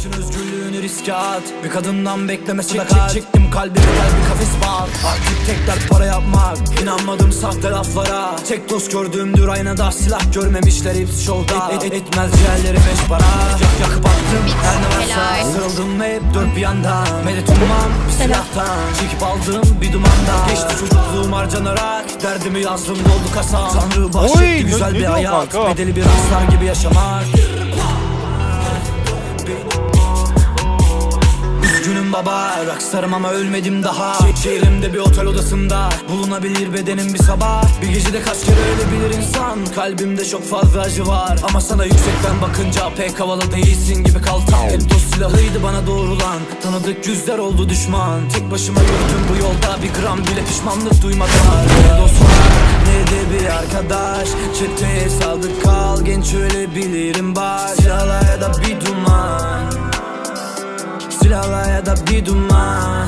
için özgürlüğünü riske at. Bir kadından bekleme sadakat Çektim kalbimi kalbi kafes bak. Artık tekrar para yapmak. İnanmadım sahte laflara. Tek dost gördüğümdür aynada Silah görmemişler. Hepsi şovda. Et, et- Etmez ciğerleri beş para. Yak yakıp attım her ne varsa ve hep dört bir yandan Medet ummam bir silahtan. Çekip aldım bir dumanda Geçti çocukluğum harcanarak. Derdimi yazdım doldu kasa Tanrı bahşetti güzel bir hayat? Bedeli bir aslan gibi yaşamak baba. Rockstarım ama ölmedim daha. Şe- Şehrimde bir otel odasında. Bulunabilir bedenim bir sabah. Bir gecede kaç kere ölebilir insan? Kalbimde çok fazla acı var. Ama sana yüksekten bakınca pek havalı değilsin gibi kaltan Hep dost silahıydı bana doğrulan. Tanıdık yüzler oldu düşman. Tek başıma yürüdüm bu yolda. Bir gram bile pişmanlık duymadan Ne dost var ne de bir arkadaş. Çeteye sadık kal. Genç ölebilirim família, ela é da B do mar